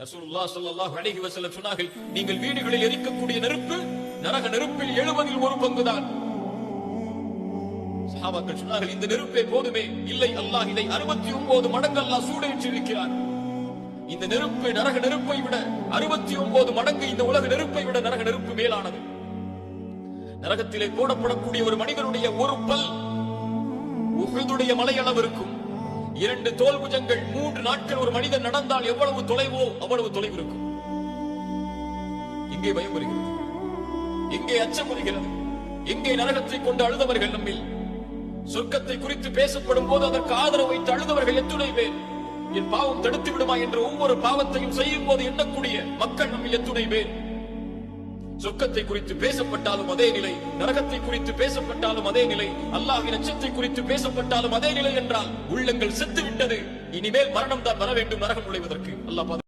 ரசூலுல்லாஹ் ஸல்லல்லாஹு அலைஹி வஸல்லம் சொன்னார்கள் நீங்கள் வீடுகளில் எரிக்கக்கூடிய நெருப்பு நரக நெருப்பில் எழுபதில் ஒரு பங்குதான். சஹாபாக்கள் சொன்னார்கள் இந்த நெருப்பே போதுமே இல்லை அல்லாஹ் இதை அறுபத்தி ஒன்பது மடங்கு அல்லாஹ் சூடேற்றிருக்கிறார் இந்த நெருப்பு நரக நெருப்பை விட அறுபத்தி ஒன்பது மடங்கு இந்த உலக நெருப்பை விட நரக நெருப்பு மேலானது. நரகத்திலே போடப்படக்கூடிய ஒரு மனிதனுடைய ஒரு பல் உஹுதுடைய மலையளவு இருக்கும். இரண்டு தோல் புஜங்கள் மூன்று நாட்கள் ஒரு மனிதன் நடந்தால் எவ்வளவு தொலைவோ அவ்வளவு தொலைவு இருக்கும். இங்கே பயம் வருகிறது. இங்கே அச்சம் வருகிறது. இங்கே நரகத்தை கொண்டு அழுதவர்கள் நம்மில். சொர்க்கத்தை குறித்து பேசப்படும் போது அதற்கு ஆதரவு வைத்து அழுதவர்கள் எத்துணை பேர். என் பாவம் தடுத்து விடுமா என்ற ஒவ்வொரு பாவத்தையும் செய்யும் போது எண்ணக்கூடிய மக்கள் நம்மில் எத்துணை பேர். சொர்க்கத்தை குறித்து பேசப்பட்டாலும் அதே நிலை நரகத்தை குறித்து பேசப்பட்டாலும் அதே நிலை அல்லாஹ் அச்சத்தை குறித்து பேசப்பட்டாலும் அதே நிலை என்றால் உள்ளங்கள் செத்து விட்டது இனிமேல் மரணம் தான் வர வேண்டும் நரகம் நுழைவதற்கு. அல்லாஹ்